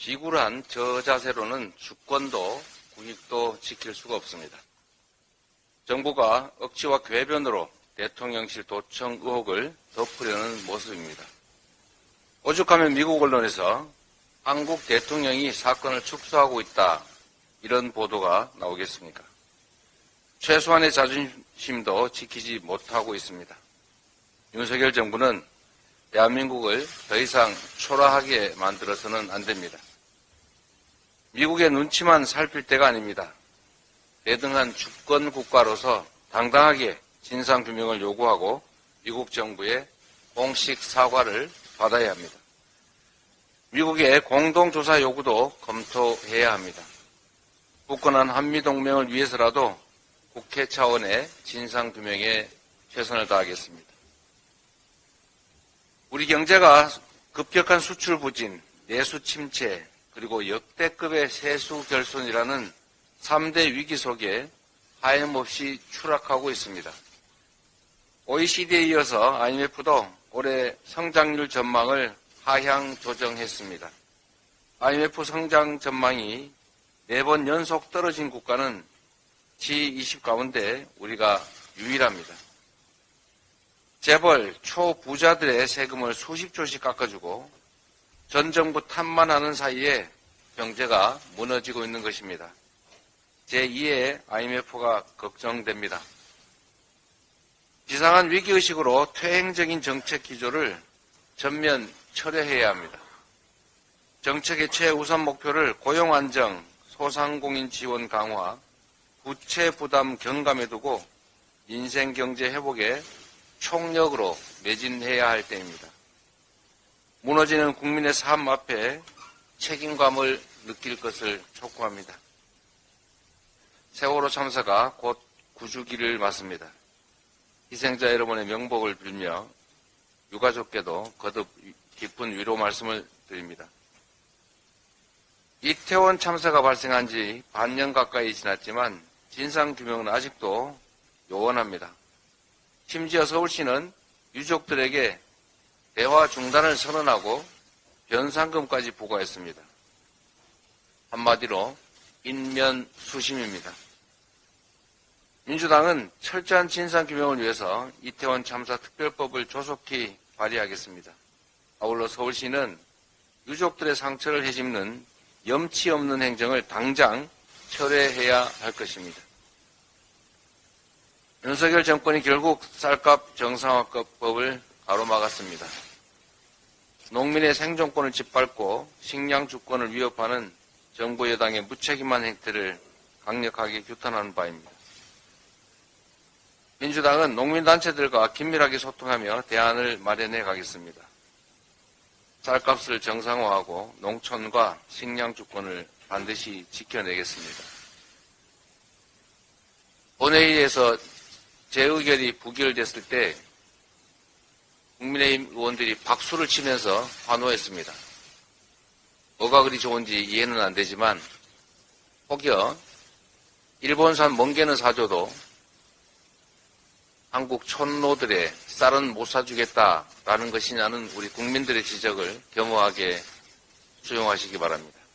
비굴한 저 자세로는 주권도 국익도 지킬 수가 없습니다. 정부가 억지와 궤변으로 대통령실 도청 의혹을 덮으려는 모습입니다. 오죽하면 미국 언론에서 한국 대통령이 사건을 축소하고 있다 이런 보도가 나오겠습니까? 최소한의 자존심도 지키지 못하고 있습니다. 윤석열 정부는 대한민국을 더 이상 초라하게 만들어서는 안 됩니다. 미국의 눈치만 살필 때가 아닙니다. 대등한 주권 국가로서 당당하게 진상 규명을 요구하고 미국 정부의 공식 사과를 받아야 합니다. 미국의 공동조사 요구도 검토해야 합니다. 굳건한 한미동맹을 위해서라도 국회 차원의 진상규명에 최선을 다하겠습니다. 우리 경제가 급격한 수출 부진, 내수 침체, 그리고 역대급의 세수 결손이라는 3대 위기 속에 하염없이 추락하고 있습니다. OECD에 이어서 IMF도 올해 성장률 전망을 하향 조정했습니다. IMF 성장 전망이 4번 연속 떨어진 국가는 G20 가운데 우리가 유일합니다. 재벌, 초부자들의 세금을 수십조씩 깎아주고 전 정부 탓만 하는 사이에 경제가 무너지고 있는 것입니다. 제2의 IMF가 걱정됩니다. 비상한 위기의식으로 퇴행적인 정책 기조를 전면 철회해야 합니다. 정책의 최우선 목표를 고용 안정, 소상공인 지원 강화, 부채 부담 경감에 두고 인생 경제 회복에 총력으로 매진해야 할 때입니다. 무너지는 국민의 삶 앞에 책임감을 느낄 것을 촉구합니다. 세월호 참사가 곧 구주기를 맞습니다. 희생자 여러분의 명복을 빌며 유가족께도 거듭 깊은 위로 말씀을 드립니다. 이태원 참사가 발생한 지 반년 가까이 지났지만 진상규명은 아직도 요원합니다. 심지어 서울시는 유족들에게 대화 중단을 선언하고 변상금까지 부과했습니다. 한마디로 인면 수심입니다. 민주당은 철저한 진상 규명을 위해서 이태원 참사 특별법을 조속히 발의하겠습니다. 아울러 서울시는 유족들의 상처를 헤집는 염치 없는 행정을 당장 철회해야 할 것입니다. 윤석열 정권이 결국 쌀값 정상화법을 가로막았습니다. 농민의 생존권을 짓밟고 식량 주권을 위협하는 정부 여당의 무책임한 행태를 강력하게 규탄하는 바입니다. 민주당은 농민단체들과 긴밀하게 소통하며 대안을 마련해 가겠습니다. 쌀값을 정상화하고 농촌과 식량 주권을 반드시 지켜내겠습니다. 본회의에서 제 의결이 부결됐을 때 국민의힘 의원들이 박수를 치면서 환호했습니다. 뭐가 그리 좋은지 이해는 안 되지만 혹여 일본산 멍게는 사줘도 한국 촌노들의 쌀은 못 사주겠다라는 것이냐는 우리 국민들의 지적을 겸허하게 수용하시기 바랍니다.